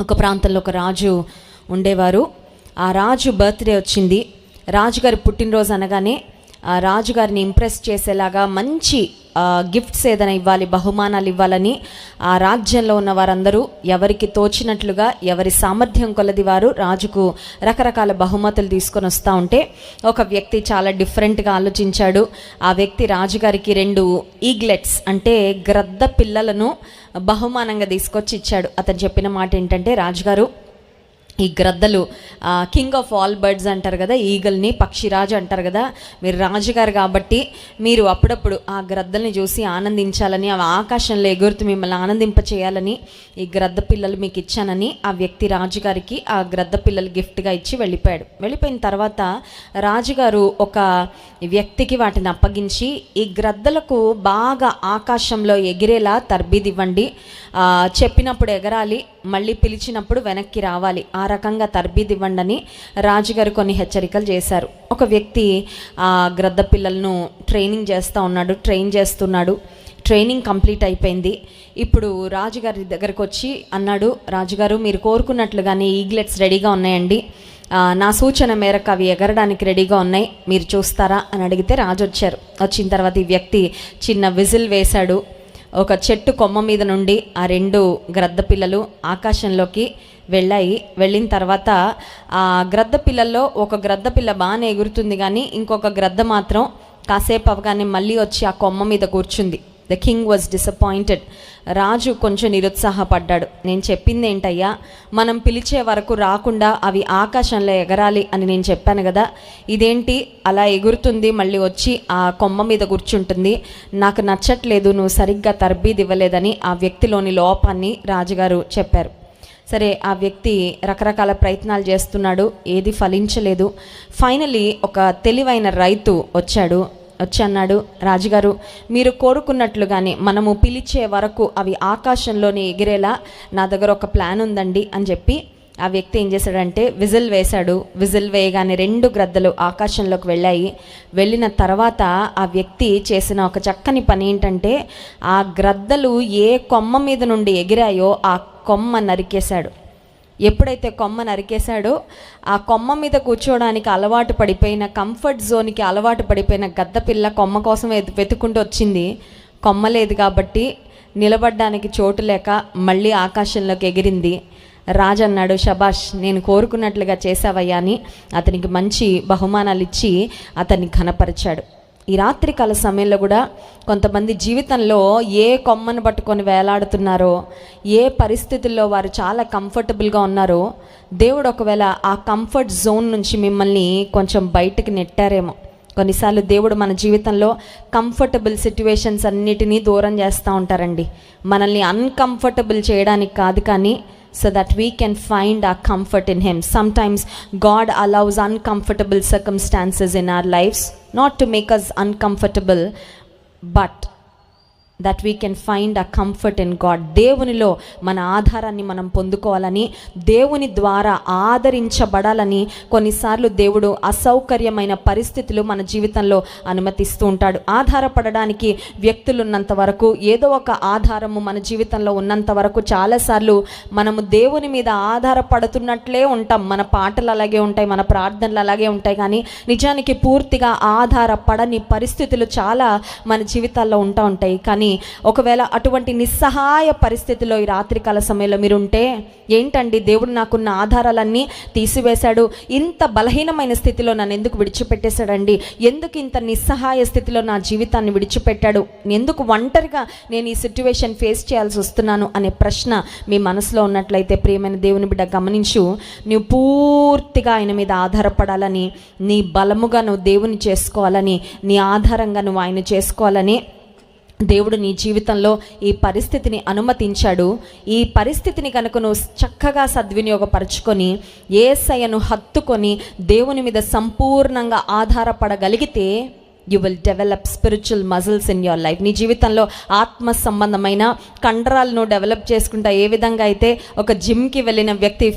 ఒక ప్రాంతంలో ఒక రాజు ఉండేవారు. ఆ రాజు బర్త్డే వచ్చింది. రాజుగారి పుట్టినరోజు అనగానే ఆ రాజుగారిని ఇంప్రెస్ చేసేలాగా మంచి గిఫ్ట్స్ ఏదైనా ఇవ్వాలి బహుమానాలు ఇవ్వాలని ఆ రాజ్యంలో ఉన్న వారందరూ ఎవరికి తోచినట్లుగా ఎవరి సామర్థ్యం కొలది వారు రాజుకు రకరకాల బహుమతులు తీసుకొని వస్తూ ఉంటే ఒక వ్యక్తి చాలా డిఫరెంట్గా ఆలోచించాడు. ఆ వ్యక్తి రాజుగారికి రెండు ఈగ్లెట్స్ అంటే గ్రద్ద పిల్లలను బహుమానంగా తీసుకొచ్చి ఇచ్చాడు. అతను చెప్పిన మాట ఏంటంటే రాజుగారు ఈ గ్రద్దలు కింగ్ ఆఫ్ ఆల్ బర్డ్స్ అంటారు కదా ఈగల్ని పక్షిరాజు అంటారు కదా మీరు రాజుగారు కాబట్టి మీరు అప్పుడప్పుడు ఆ గ్రద్దల్ని చూసి ఆనందించాలని అవి ఆకాశంలో ఎగురుతూ మిమ్మల్ని ఆనందింప చేయాలని ఈ గ్రద్ద పిల్లలు మీకు ఇచ్చానని ఆ వ్యక్తి రాజుగారికి ఆ గ్రద్ద పిల్లలు గిఫ్ట్గా ఇచ్చి వెళ్ళిపోయాడు. వెళ్ళిపోయిన తర్వాత రాజుగారు ఒక వ్యక్తికి వాటిని అప్పగించి ఈ గ్రద్దలకు బాగా ఆకాశంలో ఎగిరేలా తర్బీది ఇవ్వండి చెప్పినప్పుడు ఎగరాలి మళ్ళీ పిలిచినప్పుడు వెనక్కి రావాలి. ఆ రకంగా తర్బీది ఇవ్వండి రాజుగారు కొన్ని హెచ్చరికలు చేశారు. ఒక వ్యక్తి ఆ గ్రద్ద పిల్లలను ట్రైనింగ్ చేస్తూ ఉన్నాడు ట్రైన్ చేస్తున్నాడు. ట్రైనింగ్ కంప్లీట్ అయిపోయింది. ఇప్పుడు రాజుగారి దగ్గరకు వచ్చి అన్నాడు రాజుగారు మీరు కోరుకున్నట్లుగానే ఈగ్లెట్స్ రెడీగా ఉన్నాయండి. నా సూచన మేరకు అవి ఎగరడానికి రెడీగా ఉన్నాయి. మీరు చూస్తారా? అని అడిగితే రాజు వచ్చారు వచ్చిన తర్వాత ఈ వ్యక్తి చిన్న విజిల్ వేశాడు. ఒక చెట్టు కొమ్మ మీద నుండి ఆ రెండు గ్రద్ద పిల్లలు ఆకాశంలోకి వెళ్ళాయి. వెళ్ళిన తర్వాత ఆ గ్రద్ద పిల్లల్లో ఒక గ్రద్ద పిల్ల బాగానే ఎగురుతుంది కానీ ఇంకొక గ్రద్ద మాత్రం కాసేపు అవగానే మళ్ళీ వచ్చి ఆ కొమ్మ మీద కూర్చుంది. ద కింగ్ వాజ్ డిసప్పాయింటెడ్ రాజు కొంచెం నిరుత్సాహపడ్డాడు. నేను చెప్పింది ఏంటయ్యా మనం పిలిచే వరకు రాకుండా అవి ఆకాశంలో ఎగరాలి అని నేను చెప్పాను కదా. ఇదేంటి? అలా ఎగురుతుంది మళ్ళీ వచ్చి ఆ కొమ్మ మీద కూర్చుంటుంది. నాకు నచ్చట్లేదు నువ్వు సరిగ్గా తర్బీది ఇవ్వలేదని ఆ వ్యక్తిలోని లోపాన్ని రాజుగారు చెప్పారు. సరే ఆ వ్యక్తి రకరకాల ప్రయత్నాలు చేస్తున్నాడు ఏది ఫలించలేదు. ఫైనలీ ఒక తెలివైన రైతు వచ్చాడు. వచ్చి అన్నాడు రాజుగారు మీరు కోరుకున్నట్లుగానే మనము పిలిచే వరకు అవి ఆకాశంలోనే ఎగిరేలా నా దగ్గర ఒక ప్లాన్ ఉందండి అని చెప్పి ఆ వ్యక్తి ఏం చేశాడంటే విజిల్ వేశాడు. విజిల్ వేయగానే రెండు గ్రద్దలు ఆకాశంలోకి వెళ్ళాయి. వెళ్ళిన తర్వాత ఆ వ్యక్తి చేసిన ఒక చక్కని పని ఏంటంటే ఆ గ్రద్దలు ఏ కొమ్మ మీద నుండి ఎగిరాయో ఆ కొమ్మ నరికేశాడు. ఎప్పుడైతే కొమ్మ నరికేశాడో ఆ కొమ్మ మీద కూర్చోవడానికి అలవాటు పడిపోయిన కంఫర్ట్ జోన్కి అలవాటు పడిపోయిన గద్ద పిల్ల కొమ్మ కోసం వెతుకుంటూ వచ్చింది. కొమ్మ లేదు కాబట్టి నిలబడ్డానికి చోటు లేక మళ్ళీ ఆకాశంలోకి ఎగిరింది. రాజు అన్నాడు షబాష్ నేను కోరుకున్నట్లుగా చేశావయ్యా అని అతనికి మంచి బహుమానాలు ఇచ్చి అతన్ని ఘనపరిచాడు. ఈ రాత్రికాల సమయంలో కూడా కొంతమంది జీవితంలో ఏ కొమ్మను పట్టుకొని వేలాడుతున్నారో ఏ పరిస్థితుల్లో వారు చాలా కంఫర్టబుల్గా ఉన్నారో దేవుడు ఒకవేళ ఆ కంఫర్ట్ జోన్ నుంచి మిమ్మల్ని కొంచెం బయటకు నెట్టారేమో. కొన్నిసార్లు దేవుడు మన జీవితంలో కంఫర్టబుల్ సిట్యువేషన్స్ అన్నిటినీ దూరం చేస్తూ ఉంటారండి. మనల్ని అన్కంఫర్టబుల్ చేయడానికి కాదు కానీ so that we can find our comfort in Him. Sometimes God allows uncomfortable circumstances in our lives, not to make us uncomfortable, but that we can find a comfort in God దేవునిలో మన ఆధారాన్ని మనం పొందుకోవాలని దేవుని ద్వారా ఆదరించబడాలని కొన్నిసార్లు దేవుడు అసౌకర్యమైన పరిస్థితులు మన జీవితంలో అనుమతిస్తూ ఉంటాడు. ఆధారపడడానికి వ్యక్తులు ఉన్నంత వరకు ఏదో ఒక ఆధారము మన జీవితంలో ఉన్నంత వరకు చాలాసార్లు మనము దేవుని మీద ఆధారపడుతున్నట్లే ఉంటాం. మన పాటలు అలాగే ఉంటాయి మన ప్రార్థనలు అలాగే ఉంటాయి కానీ నిజానికి పూర్తిగా ఆధారపడని పరిస్థితులు చాలా మన జీవితాల్లో ఉంటా ఉంటాయి. కానీ ఒకవేళ అటువంటి నిస్సహాయ పరిస్థితిలో ఈ రాత్రికాల సమయంలో మీరు ఉంటే ఏంటండి దేవుడు నాకున్న ఆధారాలన్నీ తీసివేశాడు? ఇంత బలహీనమైన స్థితిలో నన్ను ఎందుకు విడిచిపెట్టేశాడండి? ఎందుకు ఇంత నిస్సహాయ స్థితిలో నా జీవితాన్ని విడిచిపెట్టాడు? ఎందుకు ఒంటరిగా నేను ఈ సిట్యువేషన్ ఫేస్ చేయాల్సి వస్తున్నాను అనే ప్రశ్న మీ మనసులో ఉన్నట్లయితే ప్రియమైన దేవుని బిడ్డ గమనించు. నువ్వు పూర్తిగా ఆయన మీద ఆధారపడాలని నీ బలముగా నువ్వు దేవుని చేసుకోవాలని నీ ఆధారంగా నువ్వు ఆయన చేసుకోవాలని దేవుడు నీ జీవితంలో ఈ పరిస్థితిని అనుమతించాడు. ఈ పరిస్థితిని కనుక నువ్వు చక్కగా సద్వినియోగపరచుకొని ఏసయ్యను హత్తుకొని దేవుని మీద సంపూర్ణంగా ఆధారపడగలిగితే you will develop spiritual muscles in your life నీ జీవితంలో ఆత్మ సంబంధమైన కండరాలను డెవలప్ చేసుకుంటా ఏ విధంగా అయితే ఒక జిమ్కి వెళ్ళిన వ్యక్తి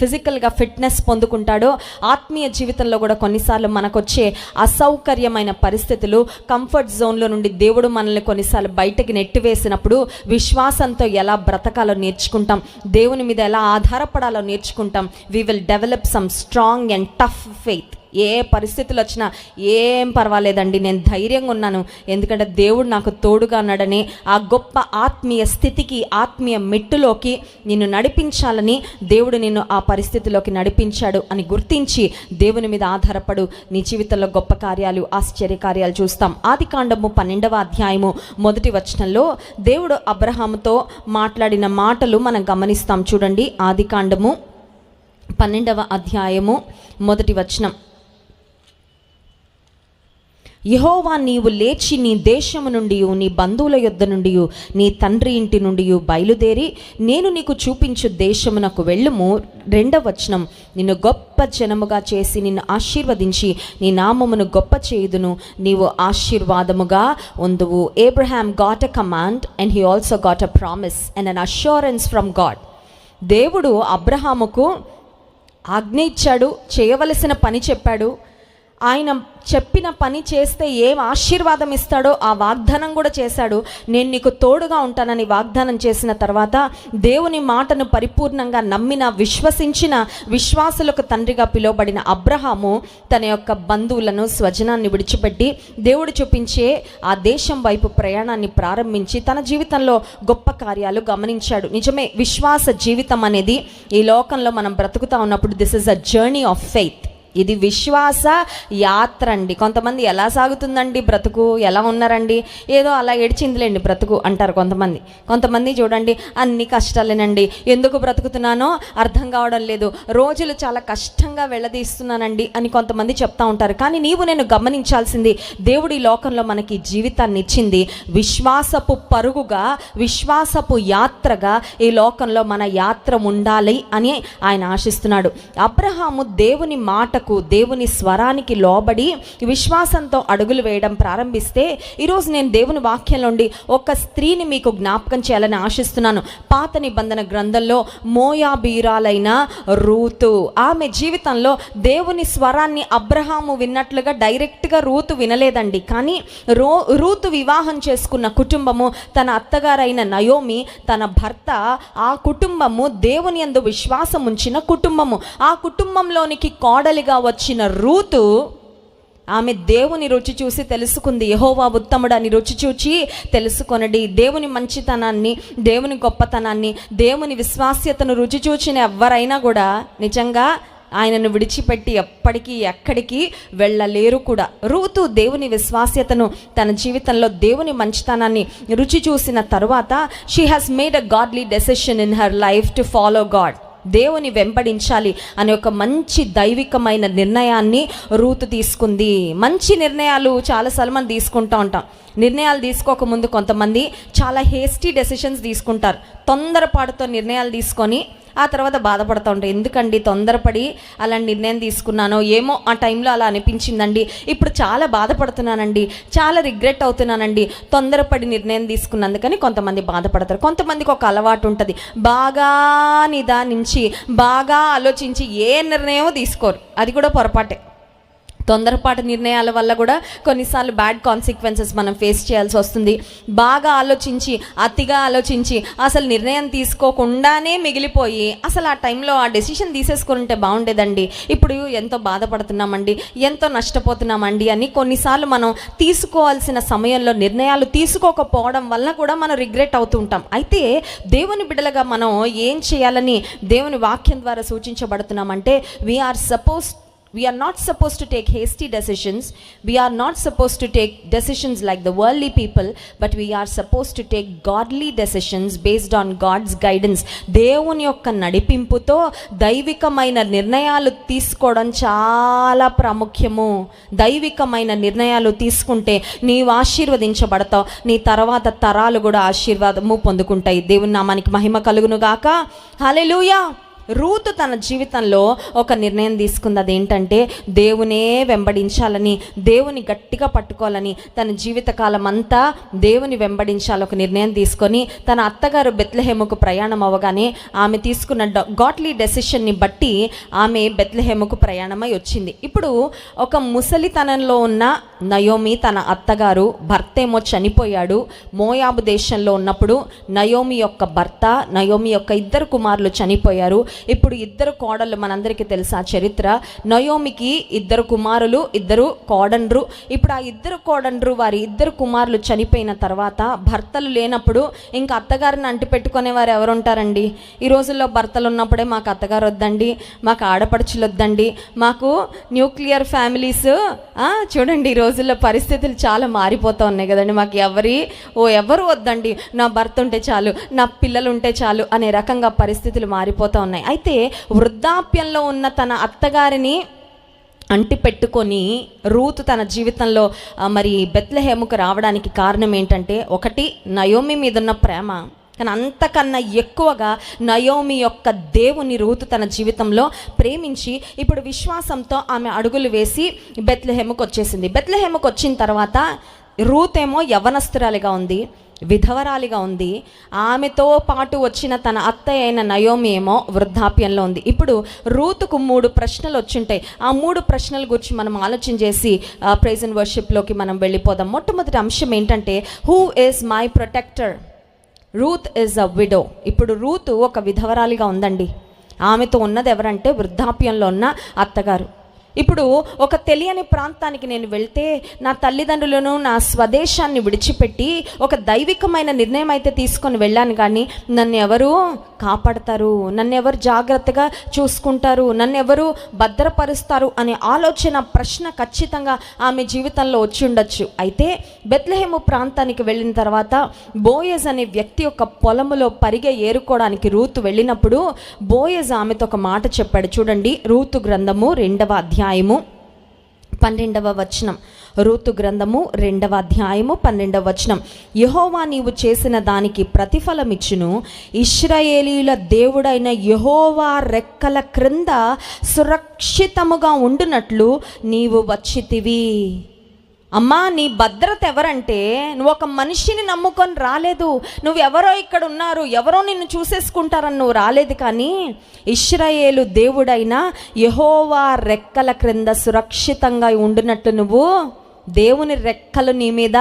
ఫిజికల్గా ఫిట్నెస్ పొందుకుంటాడో ఆత్మీయ జీవితంలో కూడా కొన్నిసార్లు మనకొచ్చే అసౌకర్యమైన పరిస్థితులు కంఫర్ట్ జోన్లో నుండి దేవుడు మనల్ని కొన్నిసార్లు బయటకి నెట్టివేసినప్పుడు విశ్వాసంతో ఎలా బ్రతకాలో నేర్చుకుంటాం దేవుని మీద ఎలా ఆధారపడాలో నేర్చుకుంటాం. We will develop some strong and tough faith ఏ పరిస్థితులు వచ్చినా ఏం పర్వాలేదండి నేను ధైర్యంగా ఉన్నాను. ఎందుకంటే దేవుడు నాకు తోడుగా ఉన్నాడని ఆ గొప్ప ఆత్మీయ స్థితికి ఆత్మీయ మెట్టులోకి నిన్ను నడిపించాలని దేవుడు నిన్ను ఆ పరిస్థితిలోకి నడిపించాడు అని గుర్తించి దేవుని మీద ఆధారపడు నీ జీవితంలో గొప్ప కార్యాలు ఆశ్చర్య కార్యాలు చూస్తాం. ఆది కాండము పన్నెండవ అధ్యాయము మొదటి వచనంలో దేవుడు అబ్రహాముతో మాట్లాడిన మాటలు మనం గమనిస్తాం. చూడండి ఆది కాండము పన్నెండవ అధ్యాయము మొదటి వచనం. యహోవా నీవు లేచి నీ దేశము నుండి నీ బంధువుల యొద్ద నుండి నీ తండ్రి ఇంటి నుండి బయలుదేరి నేను నీకు చూపించు దేశమునకు వెళ్ళుము. రెండవ వచనం నిన్ను గొప్ప జనముగా చేసి నిన్ను ఆశీర్వదించి నీ నామమును గొప్ప చేయుదును. నీవు ఆశీర్వాదముగా ఉందువు. Abraham got a command and he also got a promise and an assurance from God దేవుడు అబ్రహాముకు ఆజ్ఞ ఇచ్చాడు చేయవలసిన పని చెప్పాడు. ఆయన చెప్పిన పని చేస్తే ఏం ఆశీర్వాదం ఇస్తాడో ఆ వాగ్దానం కూడా చేశాడు. నేను నీకు తోడుగా ఉంటానని వాగ్దానం చేసిన తర్వాత దేవుని మాటను పరిపూర్ణంగా నమ్మిన విశ్వసించిన విశ్వాసులకు తండ్రిగా పిలువబడిన అబ్రహాము తన యొక్క బంధువులను స్వజనాన్ని విడిచిపెట్టి దేవుడు చూపించే ఆ దేశం వైపు ప్రయాణాన్ని ప్రారంభించి తన జీవితంలో గొప్ప కార్యాలు గమనించాడు. నిజమే విశ్వాస జీవితం అనేది ఈ లోకంలో మనం బ్రతుకుతా ఉన్నప్పుడు this is a journey of faith ఇది విశ్వాస యాత్ర అండి. కొంతమంది ఎలా సాగుతుందండి బ్రతుకు? ఎలా ఉన్నారండి? ఏదో అలా ఏడ్చిందిలేండి బ్రతుకు అంటారు కొంతమంది. కొంతమంది చూడండి అన్ని కష్టాలేనండి. ఎందుకు బ్రతుకుతున్నానో అర్థం కావడం లేదు. రోజులు చాలా కష్టంగా వెళ్ళదీస్తున్నానండి అని కొంతమంది చెప్తా ఉంటారు. కానీ నీవు నేను గమనించాల్సింది దేవుడి లోకంలో మనకి జీవితాన్ని ఇచ్చింది విశ్వాసపు పరుగుగా విశ్వాసపు యాత్రగా ఈ లోకంలో మన యాత్ర ఉండాలి అని ఆయన ఆశిస్తున్నాడు. అబ్రహాము దేవుని మాటకు దేవుని స్వరానికి లోబడి విశ్వాసంతో అడుగులు వేయడం ప్రారంభిస్తే ఈరోజు నేను దేవుని వాక్యం నుండి ఒక స్త్రీని మీకు జ్ఞాపకం చేయాలని ఆశిస్తున్నాను. పాత నిబంధన గ్రంథంలో మోయాబీరాలైన రూతు. ఆమె జీవితంలో దేవుని స్వరాన్ని అబ్రహాము విన్నట్లుగా డైరెక్ట్గా రూతు వినలేదండి. కానీ రో రూతు వివాహం చేసుకున్న కుటుంబము తన అత్తగారైన నయోమి తన భర్త ఆ కుటుంబము దేవుని యందు విశ్వాసం ఉంచిన కుటుంబము. ఆ కుటుంబంలోనికి కోడలిగా వచ్చిన రూతు ఆమె దేవుని రుచి చూసి తెలుసుకుంది. యహోవా ఉత్తముడని రుచి చూచి తెలుసుకొనడి. దేవుని మంచితనాన్ని దేవుని గొప్పతనాన్ని దేవుని విశ్వాస్యతను రుచి చూచిన ఎవరైనా కూడా నిజంగా ఆయనను విడిచిపెట్టి ఎప్పటికీ ఎక్కడికి వెళ్ళలేరు కూడా. రూతు దేవుని విశ్వాస్యతను తన జీవితంలో దేవుని మంచితనాన్ని రుచి చూసిన తరువాత she has made a godly decision in her life to follow God దేవుని వెంబడించాలి అనే ఒక మంచి దైవికమైన నిర్ణయాన్ని రూతు తీసుకుంది. మంచి నిర్ణయాలు చాలాసార్లు మనం తీసుకుంటూ ఉంటాం. నిర్ణయాలు తీసుకోకముందు కొంతమంది చాలా హేస్టీ డెసిషన్స్ తీసుకుంటారు. తొందరపాటుతో నిర్ణయాలు తీసుకొని ఆ తర్వాత బాధపడుతూ ఉంటాయి ఎందుకండి తొందరపడి అలాంటి నిర్ణయం తీసుకున్నానో ఏమో ఆ టైంలో అలా అనిపించిందండి. ఇప్పుడు చాలా బాధపడుతున్నానండి. చాలా రిగ్రెట్ అవుతున్నానండి. తొందరపడి నిర్ణయం తీసుకున్నందుకని కొంతమంది బాధపడతారు. కొంతమందికి ఒక అలవాటు ఉంటుంది. బాగా నిదానించి బాగా ఆలోచించి ఏ నిర్ణయం తీసుకోరు. అది కూడా పొరపాటే. తొందరపాటు నిర్ణయాల వల్ల కూడా కొన్నిసార్లు బ్యాడ్ కాన్సిక్వెన్సెస్ మనం ఫేస్ చేయాల్సి వస్తుంది. బాగా ఆలోచించి అతిగా ఆలోచించి అసలు నిర్ణయం తీసుకోకుండానే మిగిలిపోయి అసలు ఆ టైంలో ఆ డెసిషన్ తీసేసుకుంటే బాగుండేదండి. ఇప్పుడు ఎంతో బాధపడుతున్నామండి ఎంతో నష్టపోతున్నామండి అని కొన్నిసార్లు మనం తీసుకోవాల్సిన సమయంలో నిర్ణయాలు తీసుకోకపోవడం వల్ల కూడా మనం రిగ్రెట్ అవుతుంటాం అయితే దేవుని బిడ్డలుగా మనం ఏం చేయాలని దేవుని వాక్యం ద్వారా సూచించబడుతున్నామంటే we are supposed we are not supposed to take hasty decisions we are not supposed to take decisions like the worldly people but we are supposed to take godly decisions based on god's guidance దేవుని యొక్క నడిపింపుతో దైవికమైన నిర్ణయాలు తీసుకోవడం చాలా ప్రాముఖ్యము దైవికమైన నిర్ణయాలు తీసుకుంటే నీవు ఆశీర్వదించబడతావు నీ తర్వాత తరాలు కూడా ఆశీర్వాదము పొందుకుంటాయి దేవుని నామానికి మహిమ కలుగును గాక హల్లెలూయా రూతు తన జీవితంలో ఒక నిర్ణయం తీసుకుంది. అదేంటంటే దేవునే వెంబడించాలని దేవుని గట్టిగా పట్టుకోవాలని తన జీవితకాలం అంతా దేవుని వెంబడించాలి ఒక నిర్ణయం తీసుకొని తన అత్తగారు బెత్లహేముకు ప్రయాణం అవ్వగానే ఆమె తీసుకున్న గాట్లీ డెసిషన్ని బట్టి ఆమె బెత్లహేముకు ప్రయాణమై వచ్చింది. ఇప్పుడు ఒక ముసలితనంలో ఉన్న నయోమి తన అత్తగారు భర్త ఏమో చనిపోయాడు. మోయాబు దేశంలో ఉన్నప్పుడు నయోమి యొక్క భర్త నయోమి యొక్క ఇద్దరు కుమారులు చనిపోయారు. ఇప్పుడు ఇద్దరు కోడళ్ళు మనందరికీ తెలుసా చరిత్ర. నయోమికి ఇద్దరు కుమారులు ఇద్దరు కోడండ్రు. ఇప్పుడు ఆ ఇద్దరు కోడండ్రు వారి ఇద్దరు కుమారులు చనిపోయిన తర్వాత భర్తలు లేనప్పుడు ఇంకా అత్తగారిని అంటిపెట్టుకునే వారు ఎవరు ఉంటారండి ఈ రోజుల్లో భర్తలు ఉన్నప్పుడే మాకు అత్తగారు వద్దండి మాకు ఆడపడుచులు వద్దండి మాకు న్యూక్లియర్ ఫ్యామిలీస్ చూడండి ఈ రోజుల్లో పరిస్థితులు చాలా మారిపోతూ ఉన్నాయి కదండి. మాకు ఎవరి ఓ ఎవరు వద్దండి? నా భర్త ఉంటే చాలు నా పిల్లలు ఉంటే చాలు అనే రకంగా పరిస్థితులు మారిపోతూ ఉన్నాయి. అయితే వృద్ధాప్యంలో ఉన్న తన అత్తగారిని అంటి పెట్టుకొని రూతు తన జీవితంలో మరి బెత్లహేముకు రావడానికి కారణం ఏంటంటే ఒకటి నయోమి మీద ఉన్న ప్రేమ. కానీ అంతకన్నా ఎక్కువగా నయోమి యొక్క దేవుని రూతు తన జీవితంలో ప్రేమించి ఇప్పుడు విశ్వాసంతో ఆమె అడుగులు వేసి బెత్లహేముకు వచ్చేసింది. బెత్లహేముకు వచ్చిన తర్వాత రూత్ ఏమో యవనస్తురాలిగా ఉంది. విధవరాలిగా ఉంది. ఆమెతో పాటు వచ్చిన తన అత్త అయిన నయోమి ఏమో వృద్ధాప్యంలో ఉంది. ఇప్పుడు రూతుకు మూడు ప్రశ్నలు వచ్చింటాయి. ఆ మూడు ప్రశ్నల గురించి మనం ఆలోచన చేసి ప్రైజ్ అండ్ వర్షిప్లోకి మనం వెళ్ళిపోదాం. మొట్టమొదటి అంశం ఏంటంటే who is my protector Ruth is a widow ఇప్పుడు రూతు ఒక విధవరాలిగా ఉందండి. ఆమెతో ఉన్నది ఎవరంటే వృద్ధాప్యంలో ఉన్న అత్తగారు. ఇప్పుడు ఒక తెలియని ప్రాంతానికి నేను వెళ్తే నా తల్లిదండ్రులను నా స్వదేశాన్ని విడిచిపెట్టి ఒక దైవికమైన నిర్ణయం అయితే తీసుకొని వెళ్ళాను. కానీ నన్ను ఎవరు కాపాడతారు? నన్ను ఎవరు జాగ్రత్తగా చూసుకుంటారు? నన్ను ఎవరు భద్రపరుస్తారు? అనే ఆలోచన ప్రశ్న ఖచ్చితంగా ఆమె జీవితంలో వచ్చి ఉండొచ్చు. అయితే బెత్లహేము ప్రాంతానికి వెళ్ళిన తర్వాత బోయజ్ అనే వ్యక్తి యొక్క పొలములో పరిగె ఏరుకోవడానికి రూతు వెళ్ళినప్పుడు బోయజ్ ఆమెతో ఒక మాట చెప్పాడు. చూడండి రూతు గ్రంథము రెండవ అధ్యాయము పన్నెండవ వచనం. రూతు గ్రంథము రెండవ అధ్యాయము పన్నెండవ వచనం. యహోవా నీవు చేసిన దానికి ప్రతిఫలమిచ్చును. ఇస్రాయేలీల దేవుడైన యహోవా రెక్కల క్రింద సురక్షితముగా ఉండునట్లు నీవు వచ్చితివి. అమ్మా నీ భద్రత ఎవరంటే? నువ్వు ఒక మనిషిని నమ్ముకొని రాలేదు. నువ్వు ఎవరో ఇక్కడ ఉన్నారు ఎవరో నిన్ను చూసేసుకుంటారని నువ్వు రాలేదు కానీ ఇస్రాయేలు దేవుడైన యహోవా రెక్కల క్రింద సురక్షితంగా ఉండినట్టు నువ్వు దేవుని రెక్కలు నీ మీద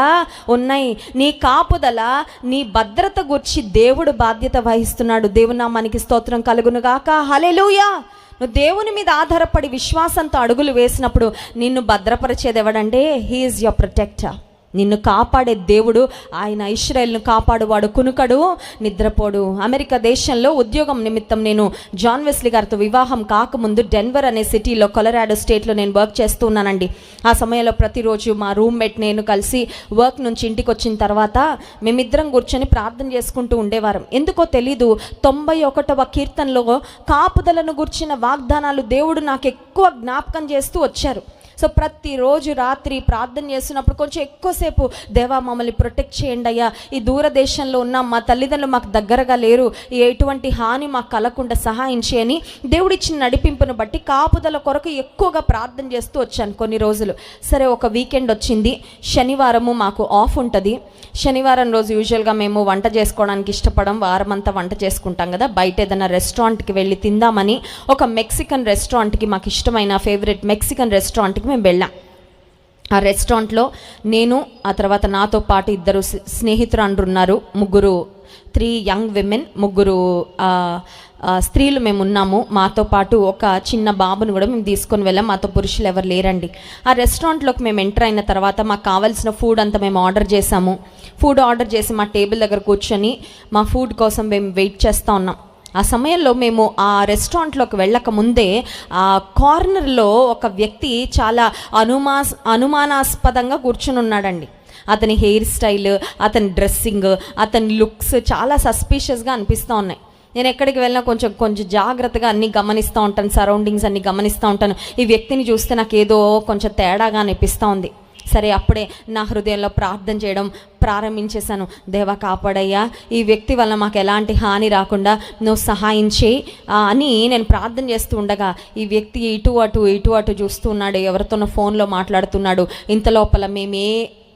ఉన్నాయి. నీ కాపుదల నీ భద్రత గురించి దేవుడు బాధ్యత వహిస్తున్నాడు. దేవునా మనకి స్తోత్రం కలుగునుగాక. హలెలూయా నువ్వు దేవుని మీద ఆధారపడి విశ్వాసంతో అడుగులు వేసినప్పుడు నిన్ను భద్రపరిచేది ఎవడంటే హీఈస్ యువర్ ప్రొటెక్టర్ నిన్ను కాపాడే దేవుడు ఆయన ఇస్రాయల్ను కాపాడువాడు కునుకడు నిద్రపోడు. అమెరికా దేశంలో ఉద్యోగం నిమిత్తం నేను జాన్ వెస్లీ గారితో వివాహం కాకముందు డెన్వర్ అనే సిటీలో కొలరాడో స్టేట్లో నేను వర్క్ చేస్తూ ఉన్నానండి. ఆ సమయంలో ప్రతిరోజు మా రూమ్మేట్ నేను కలిసి వర్క్ నుంచి ఇంటికి వచ్చిన తర్వాత మేమిద్దరం కూర్చొని ప్రార్థన చేసుకుంటూ ఉండేవారం. ఎందుకో తెలీదు తొంభై ఒకటవ కీర్తనలో కాపుదలను గుర్చిన వాగ్దానాలు దేవుడు నాకు ఎక్కువ జ్ఞాపకం చేస్తూ వచ్చారు. సో ప్రతిరోజు రాత్రి ప్రార్థన చేస్తున్నప్పుడు కొంచెం ఎక్కువసేపు దేవా మమ్మల్ని ప్రొటెక్ట్ చేయండి అయ్యా. ఈ దూరదేశంలో ఉన్న మా తల్లిదండ్రులు మాకు దగ్గరగా లేరు. ఎటువంటి హాని మాకు కలగకుండా సహాయం చేయని దేవుడిచ్చిన నడిపింపును బట్టి కాపుదల కొరకు ఎక్కువగా ప్రార్థన చేస్తూ వచ్చాను కొన్ని రోజులు. సరే ఒక వీకెండ్ వచ్చింది. శనివారము మాకు ఆఫ్ ఉంటుంది. శనివారం రోజు యూజువల్గా మేము వంట చేసుకోవడానికి ఇష్టపడం వారం అంతా వంట చేసుకుంటాం కదా. బయట ఏదైనా రెస్టారెంట్కి వెళ్ళి తిందామని ఒక మెక్సికన్ రెస్టారెంట్కి మాకు ఇష్టమైన ఫేవరెట్ మెక్సికన్ రెస్టారెంట్కి మేము వెళ్ళాం. ఆ రెస్టారెంట్లో నేను ఆ తర్వాత నాతో పాటు ఇద్దరు స్నేహితులు అంటున్నారు ఉన్నారు. ముగ్గురు త్రీ యంగ్ విమెన్ ముగ్గురు స్త్రీలు మేము ఉన్నాము. మాతో పాటు ఒక చిన్న బాబును కూడా మేము తీసుకొని వెళ్ళాం. మాతో పురుషులు ఎవరు లేరండి. ఆ రెస్టారెంట్లోకి మేము ఎంటర్ అయిన తర్వాత మాకు కావాల్సిన ఫుడ్ అంతా మేము ఆర్డర్ చేసాము ఫుడ్ ఆర్డర్ చేసి మా టేబుల్ దగ్గర కూర్చొని మా ఫుడ్ కోసం మేము వెయిట్ చేస్తూ ఉన్నాం. ఆ సమయంలో మేము ఆ రెస్టారెంట్లోకి వెళ్ళక ముందే ఆ కార్నర్లో ఒక వ్యక్తి చాలా అనుమాస్ అనుమానాస్పదంగా కూర్చుని ఉన్నాడండి. అతని హెయిర్ స్టైల్ అతని డ్రెస్సింగ్ అతని లుక్స్ చాలా సస్పీషియస్గా అనిపిస్తూ ఉన్నాయి. నేను ఎక్కడికి వెళ్ళినా కొంచెం కొంచెం జాగ్రత్తగా అన్ని గమనిస్తూ ఉంటాను సరౌండింగ్స్ అన్ని గమనిస్తూ ఉంటాను. ఈ వ్యక్తిని చూస్తే నాకు ఏదో కొంచెం తేడాగా అనిపిస్తూ ఉంది. సరే అప్పుడే నా హృదయంలో ప్రార్థన చేయడం ప్రారంభించేశాను. దేవా కాపాడయ్యా ఈ వ్యక్తి వల్ల మాకు ఎలాంటి హాని రాకుండా నువ్వు సహాయం చేయి. అని నేను ప్రార్థన చేస్తూ ఉండగా ఈ వ్యక్తి ఇటు అటు ఇటు అటు చూస్తూ ఉన్నాడు. ఎవరితోనో ఫోన్లో మాట్లాడుతున్నాడు. ఇంత లోపల మేమే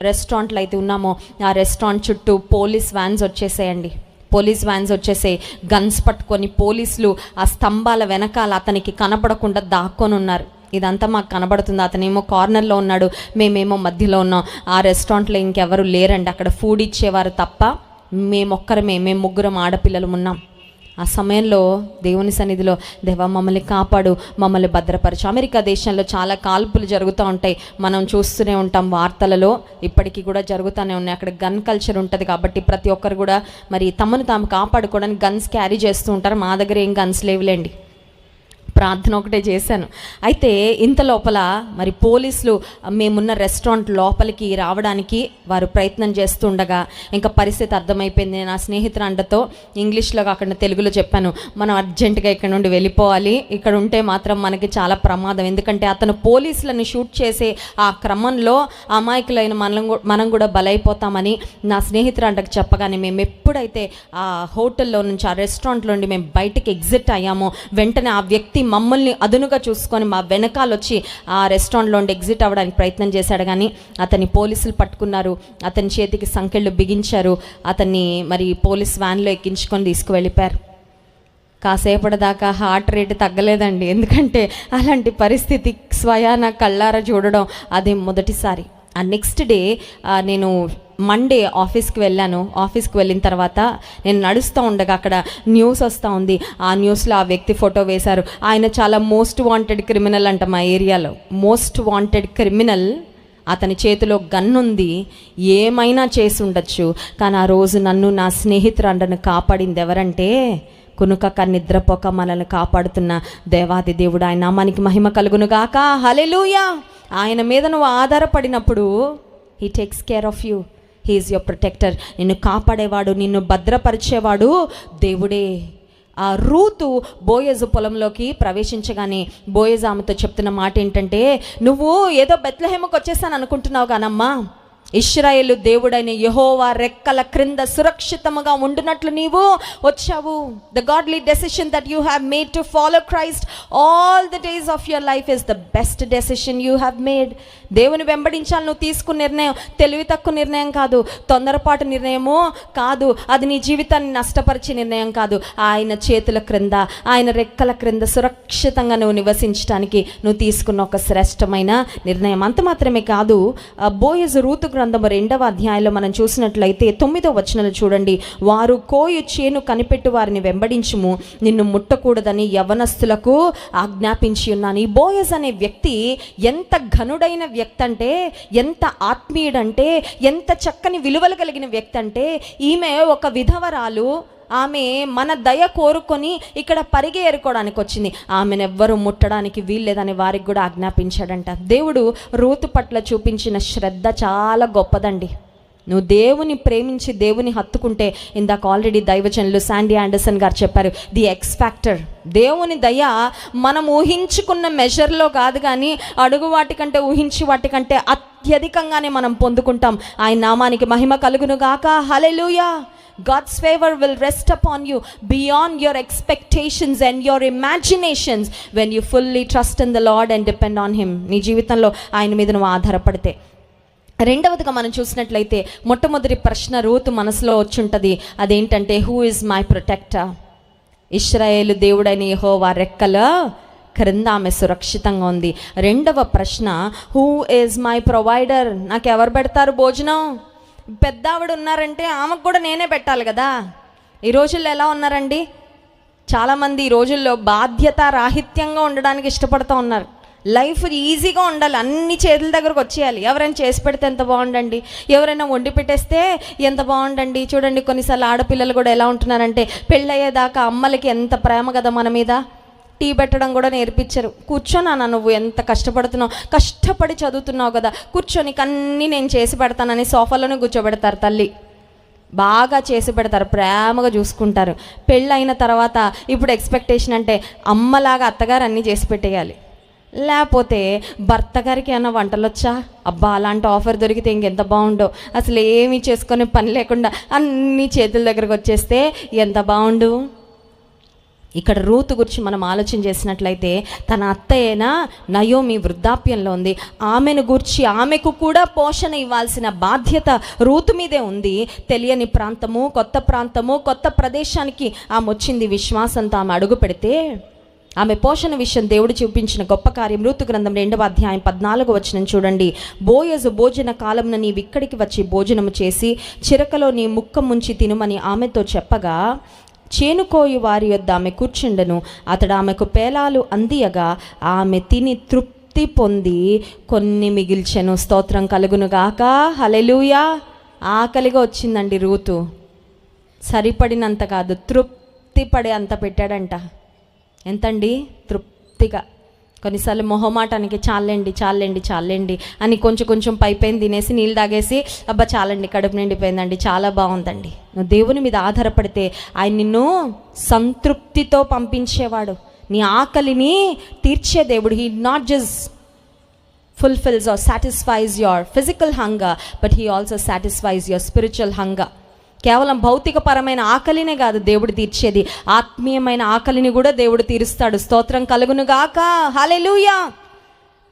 రెస్టారెంట్లు రెస్టారెంట్లో అయితే ఉన్నామో ఆ రెస్టారెంట్ చుట్టూ పోలీస్ వ్యాన్స్ వచ్చేసేయండి. పోలీస్ వ్యాన్స్ వచ్చేసే గన్స్ పట్టుకొని పోలీసులు ఆ స్తంభాల వెనకాల అతనికి కనపడకుండా దాక్కొని ఉన్నారు. ఇదంతా మాకు కనబడుతుంది. అతనేమో కార్నర్లో ఉన్నాడు. మేమేమో మధ్యలో ఉన్నాం. ఆ రెస్టారెంట్లో ఇంకెవరు లేరండి. అక్కడ ఫుడ్ ఇచ్చేవారు తప్ప మేమొక్కరమే. మేము ముగ్గురం ఆడపిల్లలు ఉన్నాం. ఆ సమయంలో దేవుని సన్నిధిలో దేవా మమ్మల్ని కాపాడు మమ్మల్ని భద్రపరచు. అమెరికా దేశంలో చాలా కాల్పులు జరుగుతూ ఉంటాయి. మనం చూస్తూనే ఉంటాం వార్తలలో. ఇప్పటికీ కూడా జరుగుతూనే ఉన్నాయి. అక్కడ గన్ కల్చర్ ఉంటుంది కాబట్టి ప్రతి ఒక్కరు కూడా మరి తమను తాము కాపాడుకోవడానికి గన్స్ క్యారీ చేస్తూ ఉంటారు. మా దగ్గర ఏం గన్స్ లేవులేండి. ప్రార్థన ఒకటే చేశాను. అయితే ఇంత లోపల మరి పోలీసులు మేమున్న రెస్టారెంట్ లోపలికి రావడానికి వారు ప్రయత్నం చేస్తుండగా ఇంకా పరిస్థితి అర్థమైపోయింది. నా స్నేహితురాండతో ఇంగ్లీష్లో కాకుండా తెలుగులో చెప్పాను. మనం అర్జెంటుగా ఇక్కడ నుండి వెళ్ళిపోవాలి. ఇక్కడ ఉంటే మాత్రం మనకి చాలా ప్రమాదం. ఎందుకంటే అతను పోలీసులను షూట్ చేసే ఆ క్రమంలో అమాయకులైన మనం మనం కూడా బలైపోతామని నా స్నేహితురాండకు చెప్పగానే మేము ఎప్పుడైతే ఆ హోటల్లో నుంచి ఆ రెస్టారెంట్లో నుండి మేము బయటకు ఎగ్జిట్ అయ్యామో వెంటనే ఆ వ్యక్తి మమ్మల్ని అదునుగా చూసుకొని మా వెనకాల వచ్చి ఆ రెస్టారెంట్లో ఉండి ఎగ్జిట్ అవ్వడానికి ప్రయత్నం చేశాడు. కానీ అతన్ని పోలీసులు పట్టుకున్నారు. అతని చేతికి సంకెళ్ళు బిగించారు. అతన్ని మరి పోలీస్ వ్యాన్లో ఎక్కించుకొని తీసుకువెళ్ళిపోయారు. కాసేపటి దాకా హార్ట్ రేట్ తగ్గలేదండి. ఎందుకంటే అలాంటి పరిస్థితి స్వయాన కళ్ళారా చూడడం అదే మొదటిసారి. ఆ నెక్స్ట్ డే నేను మండే ఆఫీస్కి వెళ్ళాను. ఆఫీస్కి వెళ్ళిన తర్వాత నేను నడుస్తూ ఉండగా అక్కడ న్యూస్ వస్తూ ఉంది. ఆ న్యూస్లో ఆ వ్యక్తి ఫోటో వేశారు. ఆయన చాలా మోస్ట్ వాంటెడ్ క్రిమినల్ అంట మా ఏరియాలో. మోస్ట్ వాంటెడ్ క్రిమినల్ అతని చేతిలో గన్ ఉంది. ఏమైనా చేసి ఉండొచ్చు కానీ ఆ రోజు నన్ను నా స్నేహితురాండను కాపాడింది ఎవరంటే కునుకక నిద్రపోక మనల్ని కాపాడుతున్న దేవాది దేవుడు. ఆయన నామానికి మహిమ కలుగును హలెలుయా ఆయన మీద నువ్వు ఆధారపడినప్పుడు he takes care of you he is your protector నిన్ను కాపాడేవాడు నిన్ను భద్రపరిచేవాడు దేవుడే. ఆ రూతు బోయజు పొలంలోకి ప్రవేశించగానే బోయజు ఆమెతో చెప్తున్న మాట ఏంటంటే నువ్వు ఏదో బెత్లహేమకు వచ్చేసాను అనుకుంటున్నావు కానమ్మా ఇస్రాయేలు దేవుడైన యహోవా రెక్కల క్రింద సురక్షితముగా ఉండునట్లు నీవు వచ్చావు. The godly decision that you have made to follow Christ all the days of your life is the best decision you have made దేవుని వెంబడించాలి నువ్వు తీసుకున్న నిర్ణయం తెలివి తక్కువ నిర్ణయం కాదు తొందరపాటు నిర్ణయము కాదు. అది నీ జీవితాన్ని నష్టపరిచే నిర్ణయం కాదు. ఆయన చేతుల క్రింద ఆయన రెక్కల క్రింద సురక్షితంగా నువ్వు నివసించడానికి నువ్వు తీసుకున్న ఒక శ్రేష్టమైన నిర్ణయం. అంత మాత్రమే కాదు బోయజ్ రూతు గ్రంథము రెండవ అధ్యాయంలో మనం చూసినట్లయితే తొమ్మిదో వచనాలు చూడండి. వారు కోయు చేను కనిపెట్టు వారిని వెంబడించుము. నిన్ను ముట్టకూడదని యవనస్తులకు ఆజ్ఞాపించి ఉన్నాను. ఈ బోయస్ అనే వ్యక్తి ఎంత ఘనుడైన వ్యక్తి అంటే ఎంత ఆత్మీయుడంటే ఎంత చక్కని విలువలు కలిగిన వ్యక్తి అంటే ఈమె ఒక విధవరాలు ఆమె మన దయ కోరుకొని ఇక్కడ పరిగె ఏరుకోవడానికి వచ్చింది. ఆమెను ఎవ్వరూ ముట్టడానికి వీల్లేదని వారికి కూడా ఆజ్ఞాపించాడంట. దేవుడు రూతు పట్ల చూపించిన శ్రద్ధ చాలా గొప్పదండి. నువ్వు దేవుని ప్రేమించి దేవుని హత్తుకుంటే ఇందాక ఆల్రెడీ దైవజనులు శాండీ ఆండర్సన్ గారు చెప్పారు ది ఎక్స్ ఫ్యాక్టర్. దేవుని దయ మనం ఊహించుకున్న మెజర్లో కాదు కానీ అడుగు వాటికంటే ఊహించి వాటికంటే అత్యధికంగానే మనం పొందుకుంటాం. ఆయన నామానికి మహిమ కలుగును గాక. Hallelujah God's favor will rest upon you beyond your expectations and your imaginations when you fully trust in the Lord and depend on Him. నీ జీవితంలో ఆయన మీద నువ్వు ఆధారపడితే. రెండవదిగా మనం చూసినట్లయితే మొట్టమొదటి ప్రశ్న రూతు మనసులో వచ్చుంటుంది. అదేంటంటే హూ ఇస్ మై ప్రొటెక్టర్ ఇస్రాయేలు దేవుడైన వా రెక్కల క్రింద ఆమె సురక్షితంగా ఉంది. రెండవ ప్రశ్న హూ ఇస్ మై ప్రొవైడర్ నాకు ఎవరు పెడతారు భోజనం? పెద్ద ఆవిడ ఉన్నారంటే ఆమెకు కూడా నేనే పెట్టాలి కదా? ఈ రోజుల్లో ఎలా ఉన్నారండి? చాలామంది ఈ రోజుల్లో బాధ్యత రాహిత్యంగా ఉండడానికి ఇష్టపడుతూ ఉన్నారు. లైఫ్ ఈజీగా ఉండాలి. అన్ని చేతుల దగ్గరకు వచ్చేయాలి. ఎవరైనా చేసి పెడితే ఎంత బాగుండండి? ఎవరైనా వండి పెట్టేస్తే ఎంత బాగుండండి? చూడండి కొన్నిసార్లు ఆడపిల్లలు కూడా ఎలా ఉంటున్నారంటే పెళ్ళయ్యేదాకా అమ్మలకి ఎంత ప్రేమ కదా మన మీద? టీ పెట్టడం కూడా నేర్పించరు. కూర్చోనా నువ్వు ఎంత కష్టపడుతున్నావు? కష్టపడి చదువుతున్నావు కదా. కూర్చొని అన్నీ నేను చేసి పెడతానని సోఫాలోనే కూర్చోబెడతారు తల్లి. బాగా చేసి పెడతారు ప్రేమగా చూసుకుంటారు. పెళ్ళి అయిన తర్వాత ఇప్పుడు ఎక్స్పెక్టేషన్ అంటే అమ్మలాగా అత్తగారు అన్నీ చేసి పెట్టేయాలి. లేకపోతే భర్త గారికి ఏమైనా వంటలు వచ్చా? అబ్బా అలాంటి ఆఫర్ దొరికితే ఇంకెంత బాగుండో. అసలు ఏమీ చేసుకునే పని లేకుండా అన్నీ చేతుల దగ్గరకు వచ్చేస్తే ఎంత బాగుండు? ఇక్కడ రూతు గురించి మనం ఆలోచన చేసినట్లయితే తన అత్తయ్యన నయోమి వృద్ధాప్యంలో ఉంది. ఆమెను గురించి ఆమెకు కూడా పోషణ ఇవ్వాల్సిన బాధ్యత రూతు మీదే ఉంది. తెలియని ప్రాంతము కొత్త ప్రాంతము కొత్త ప్రదేశానికి ఆమె వచ్చింది విశ్వాసంతో ఆమె అడుగు పెడితే ఆమె పోషణ విషయం దేవుడు చూపించిన గొప్ప కార్యం రూతు గ్రంథం రెండవ అధ్యాయం పద్నాలుగు వచ్చిన చూడండి. బోయజు భోజన కాలంన నీవు ఇక్కడికి వచ్చి భోజనము చేసి చిరకలో నీ ముక్క ముంచి తినుమని ఆమెతో చెప్పగా చేనుకోయి వారి యొద్ద ఆమె కూర్చుండెను. అతడు ఆమెకు పేలాలు అందియగా ఆమె తిని తృప్తి పొంది కొన్ని మిగిల్చెను. స్తోత్రం కలుగునుగాక హలెలూయా ఆకలిగా వచ్చిందండి రూతు. సరిపడినంత కాదు తృప్తి పడే అంత పెట్టాడంట. ఎంతండి? తృప్తిగా. కొన్నిసార్లు మొహమాటానికి చాలండి చాలండి చాలండి అని కొంచెం కొంచెం పైపైన తినేసి నీళ్ళు తాగేసి అబ్బా చాలండి కడుపు నిండిపోయిందండి చాలా బాగుందండి. నువ్వు దేవుని మీద ఆధారపడితే ఆయన నిన్ను సంతృప్తితో పంపించేవాడు. నీ ఆకలిని తీర్చే దేవుడు. He not just fulfils or satisfies your physical hunger, but he also satisfies your spiritual hunger. కేవలం భౌతికపరమైన ఆకలినే కాదు దేవుడు తీర్చేది. ఆత్మీయమైన ఆకలిని కూడా దేవుడు తీరుస్తాడు. స్తోత్రం కలుగును గాక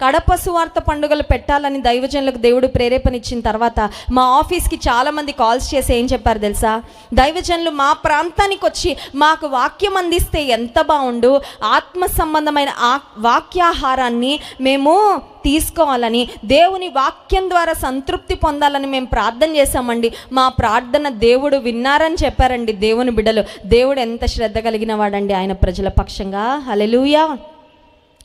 కడప సువార్త పండుగలు పెట్టాలని దైవజనులకు దేవుడు ప్రేరేపణ ఇచ్చిన తర్వాత మా ఆఫీస్కి చాలామంది కాల్స్ చేసి ఏం చెప్పారు తెలుసా? దైవజనులు మా ప్రాంతానికి వచ్చి మాకు వాక్యం అందిస్తే ఎంత బాగుండు? ఆత్మ సంబంధమైన ఆ వాక్యాహారాన్ని మేము తీసుకోవాలని దేవుని వాక్యం ద్వారా సంతృప్తి పొందాలని మేము ప్రార్థన చేశామండి. మా ప్రార్థన దేవుడు విన్నారని చెప్పారండి దేవుని బిడ్డలు దేవుడు ఎంత శ్రద్ధ కలిగిన వాడండి ఆయన ప్రజల పక్షంగా. Hallelujah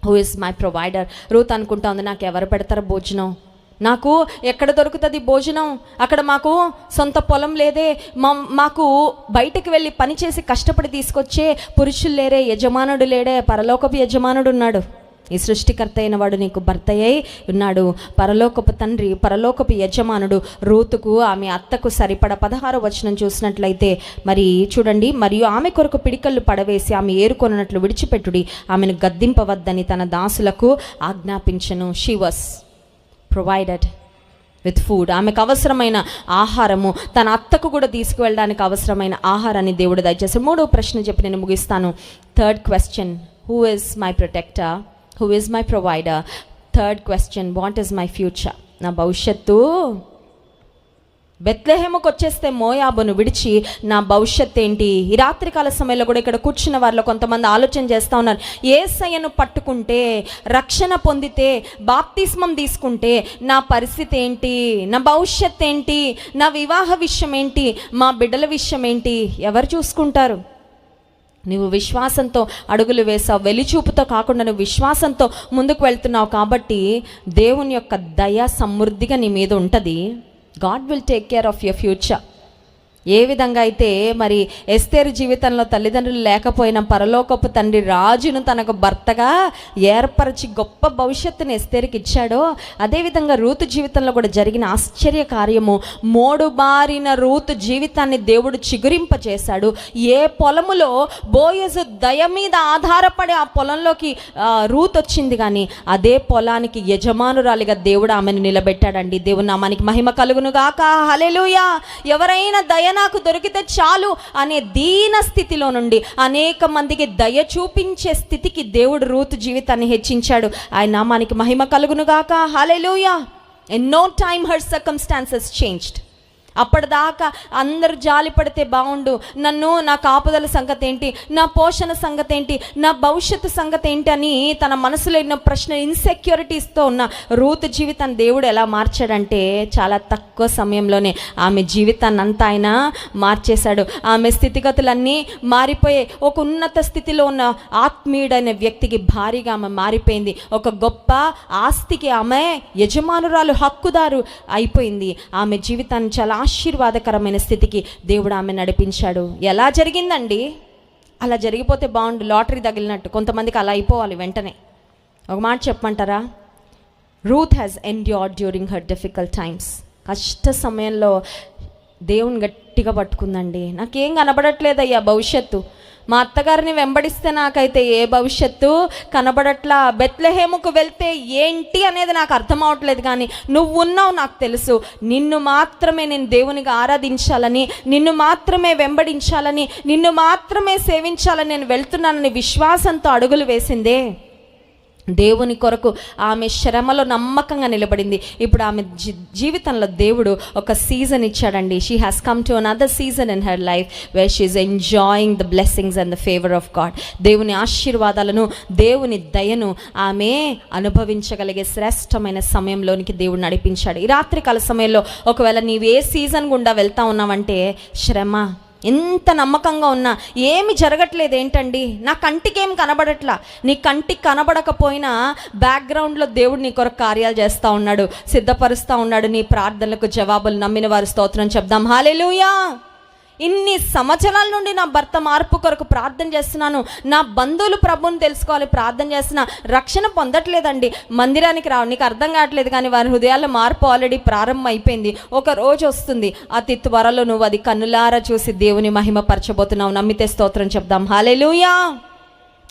who is my provider Ruth అనుకుంటా ఉంది నాకు ఎవరు పెడతారు భోజనం? నాకు ఎక్కడ దొరుకుతుంది భోజనం? అక్కడ మాకు సొంత పొలం లేదే. మా మాకు బయటకు వెళ్ళి పనిచేసి కష్టపడి తీసుకొచ్చే పురుషులు లేరే యజమానుడు లేడే పరలోకపు యజమానుడు ఉన్నాడు. ఈ సృష్టికర్త అయిన వాడు నీకు భర్త అయి ఉన్నాడు. పరలోకపు తండ్రి పరలోకపు యజమానుడు రూతుకు ఆమె అత్తకు సరిపడ పదహారు వచనం చూసినట్లయితే మరి చూడండి మరియు ఆమె కొరకు పిడికళ్ళు పడవేసి ఆమె ఏరుకొనట్లు విడిచిపెట్టుడి. ఆమెను గద్దింపవద్దని తన దాసులకు ఆజ్ఞాపించను. She was provided with food ఆమెకు అవసరమైన ఆహారము తన అత్తకు కూడా తీసుకువెళ్ళడానికి అవసరమైన ఆహారాన్ని దేవుడు దయచేసి మూడో ప్రశ్న చెప్పి నేను ముగిస్తాను. Third question who is my protector who is my provider third question what is my future నా భవిష్యత్తు బెత్లహేమకు వచ్చేస్తే మోయాబును విడిచి నా భవిష్యత్ ఏంటి? ఈ రాత్రికాల సమయంలో కూడా ఇక్కడ కూర్చున్న వారిలో కొంతమంది ఆలోచన చేస్తూ ఉన్నారు. ఏసయ్యను పట్టుకుంటే రక్షణ పొందితే బాప్తిస్మం తీసుకుంటే నా పరిస్థితి ఏంటి? నా భవిష్యత్ ఏంటి? నా వివాహ విషయం ఏంటి? మా బిడ్డల విషయం ఏంటి? ఎవరు చూసుకుంటారు? నువ్వు విశ్వాసంతో అడుగులు వేసావు వెలిచూపుతో కాకుండా నువ్వు విశ్వాసంతో ముందుకు వెళ్తున్నావు కాబట్టి దేవుని యొక్క దయ సమృద్ధిగా నీ మీద ఉంటుంది. God will take care of your future ఏ విధంగా అయితే మరి ఎస్తేరు జీవితంలో తల్లిదండ్రులు లేకపోయినా పరలోకపు తండ్రి రాజును తనకు భర్తగా ఏర్పరిచి గొప్ప భవిష్యత్తుని ఎస్తేరుకి ఇచ్చాడో అదేవిధంగా రూతు జీవితంలో కూడా జరిగిన ఆశ్చర్య కార్యము. మోడు బారిన రూతు జీవితాన్ని దేవుడు చిగురింప చేశాడు ఏ పొలములో బోయజు దయ మీద ఆధారపడి ఆ పొలంలోకి రూత్ వచ్చింది కానీ అదే పొలానికి యజమానురాలిగా దేవుడు ఆమెను నిలబెట్టాడండి. దేవుడు నామానికి మహిమ కలుగును గాక హలెలుయా ఎవరైనా దయ నాకు దొరికితే చాలు అనే దీన స్థితిలో నుండి అనేక మందికి దయ చూపించే స్థితికి దేవుడు రూత్ జీవితాన్ని హెచ్చించాడు. ఆయన నామానికి మహిమ కలుగును గాక hallelujah in no time her circumstances changed అప్పటిదాకా అందరు జాలి పడితే బాగుండు నన్ను నా కాపుదల సంగతి ఏంటి నా పోషణ సంగతి ఏంటి నా భవిష్యత్తు సంగతి ఏంటి అని తన మనసులో ఉన్న ప్రశ్న ఇన్సెక్యూరిటీస్తో ఉన్న రూత్ జీవితాన్ని దేవుడు ఎలా మార్చాడంటే చాలా తక్కువ సమయంలోనే ఆమె జీవితాన్ని అంతా ఆయన మార్చేశాడు. ఆమె స్థితిగతులన్నీ మారిపోయే ఒక ఉన్నత స్థితిలో ఉన్న ఆత్మీయుడైన వ్యక్తికి భారీగా ఆమె మారిపోయింది. ఒక గొప్ప ఆస్తికి ఆమె యజమానురాలు హక్కుదారు అయిపోయింది. ఆమె జీవితాన్ని చాలా ఆశీర్వాదకరమైన స్థితికి దేవుడు ఆమె నడిపించాడు. ఎలా జరిగిందండి? అలా జరిగిపోతే బాగుండు లాటరీ తగిలినట్టు. కొంతమందికి అలా అయిపోవాలి వెంటనే. ఒక మాట చెప్పమంటారా? Ruth has endured during her difficult times కష్ట సమయంలో దేవుని గట్టిగా పట్టుకుందండి. నాకేం కనబడట్లేదయ్యా భవిష్యత్తు. మా అత్తగారిని వెంబడిస్తే నాకైతే ఏ భవిష్యత్తు కనబడట్లా. బెత్లహేముకు వెళ్తే ఏంటి అనేది నాకు అర్థం అవట్లేదు కానీ నువ్వు ఉన్నావు నాకు తెలుసు. నిన్ను మాత్రమే నేను దేవునిగా ఆరాధించాలని నిన్ను మాత్రమే వెంబడించాలని నిన్ను మాత్రమే సేవించాలని నేను వెళ్తున్నానని విశ్వాసంతో అడుగులు వేసిందే. దేవుని కొరకు ఆమె శ్రమలో నమ్మకంగా నిలబడింది. ఇప్పుడు ఆమె జీ జీవితంలో దేవుడు ఒక సీజన్ ఇచ్చాడండి. She has come to another season in her life where she's enjoying the blessings and the favour of God దేవుని ఆశీర్వాదాలను దేవుని దయను ఆమె అనుభవించగలిగే శ్రేష్టమైన సమయంలోనికి దేవుడు నడిపించాడు. ఈ రాత్రికాల సమయంలో ఒకవేళ నీవు ఏ సీజన్ గుండా వెళ్తా ఉన్నావంటే శ్రమ ఎంత నమ్మకంగా ఉన్నా ఏమి జరగట్లేదు ఏంటండి? నా కంటికేం కనబడట్లా? నీ కంటికి కనబడకపోయినా బ్యాక్గ్రౌండ్లో దేవుడు నీ కొరకు కార్యాలు చేస్తూ ఉన్నాడు సిద్ధపరుస్తూ ఉన్నాడు నీ ప్రార్థనలకు జవాబులు నమ్మిన వారి స్తోత్రం చెప్దాం. హాలేలుయా ఇన్ని సంవత్సరాల నుండి నా భర్త మార్పు కొరకు ప్రార్థన చేస్తున్నాను. నా బంధువులు ప్రభుని తెలుసుకోవాలి ప్రార్థన చేస్తున్నా. రక్షణ పొందట్లేదండి. మందిరానికి రావు నీకు అర్థం కావట్లేదు కానీ వారి హృదయాల్లో మార్పు ఆల్రెడీ ప్రారంభం అయిపోయింది ఒక రోజు వస్తుంది. అతి త్వరలో నువ్వు అది కన్నులారా చూసి దేవుని మహిమ పరచబోతున్నావు నమ్మితే స్తోత్రం చెప్దాం. హాలే లూయా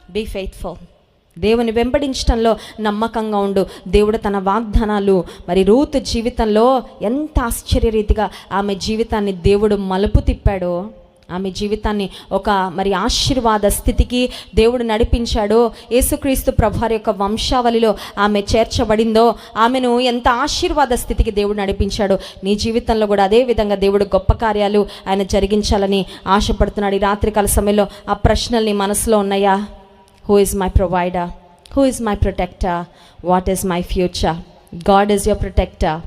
బీ ఫెయిత్ఫుల్ దేవుని వెంబడించడంలో నమ్మకంగా ఉండు. దేవుడు తన వాగ్దానాలు మరి రూతు జీవితంలో ఎంత ఆశ్చర్యరీతిగా ఆమె జీవితాన్ని దేవుడు మలుపు తిప్పాడో ఆమె జీవితాన్ని ఒక మరి ఆశీర్వాద స్థితికి దేవుడు నడిపించాడో యేసుక్రీస్తు ప్రభువారి యొక్క వంశావళిలో ఆమె చేర్చబడిందో ఆమెను ఎంత ఆశీర్వాద స్థితికి దేవుడు నడిపించాడో నీ జీవితంలో కూడా అదే విధంగా దేవుడు గొప్ప కార్యాలు ఆయన జరిగించాలని ఆశపడుతున్నాడు. ఈ రాత్రికాల సమయంలో ఆ ప్రశ్నల్ని మనసులో ఉన్నాయా? Who is my provider who is my protector what is my future God is your protector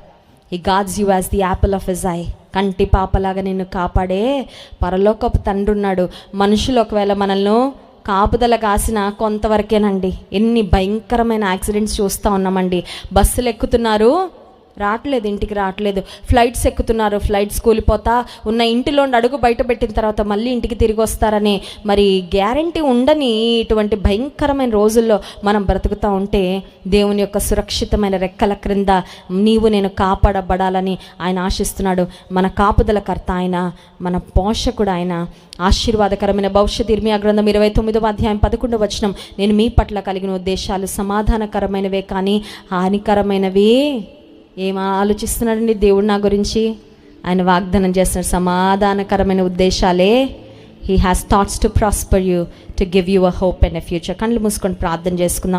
he guards you as the apple of his eye కంటి పాపలాగా నిన్ను కాపాడే పరలోకపు తండ్రి ఉన్నాడు. మనుషులు ఒకవేళ మనల్ని కాపుదల కాసిన కొంతవరకేనండి. ఎన్ని భయంకరమైన యాక్సిడెంట్స్ చూస్తూ ఉన్నామండి. బస్సులు ఎక్కుతున్నారు. రావట్లేదు ఇంటికి రావట్లేదు. ఫ్లైట్స్ ఎక్కుతున్నారు ఫ్లైట్స్ కూలిపోతా ఉన్న ఇంటిలో అడుగు బయట పెట్టిన తర్వాత మళ్ళీ ఇంటికి తిరిగి వస్తారని. మరి గ్యారంటీ ఉండని ఇటువంటి భయంకరమైన రోజుల్లో మనం బ్రతుకుతూ ఉంటే దేవుని యొక్క సురక్షితమైన రెక్కల క్రింద నీవు నేను కాపాడబడాలని ఆయన ఆశిస్తున్నాడు. మన కాపుదలకర్త ఆయన మన పోషకుడు ఆయన. ఆశీర్వాదకరమైన భవిష్యత్ ఇర్మియా గ్రంథం ఇరవై తొమ్మిదవ అధ్యాయం పదకొండవ వచనం. నేను మీ పట్ల కలిగిన ఉద్దేశాలు సమాధానకరమైనవే కానీ హానికరమైనవే. ఏం ఆలోచిస్తున్నాడండి దేవుడు నా గురించి? ఆయన వాగ్దానం చేస్తున్న సమాధానకరమైన ఉద్దేశాలే. He has thoughts to prosper you to give you a hope and a future కళ్ళు మూసుకొని ప్రార్థన చేసుకుందాం.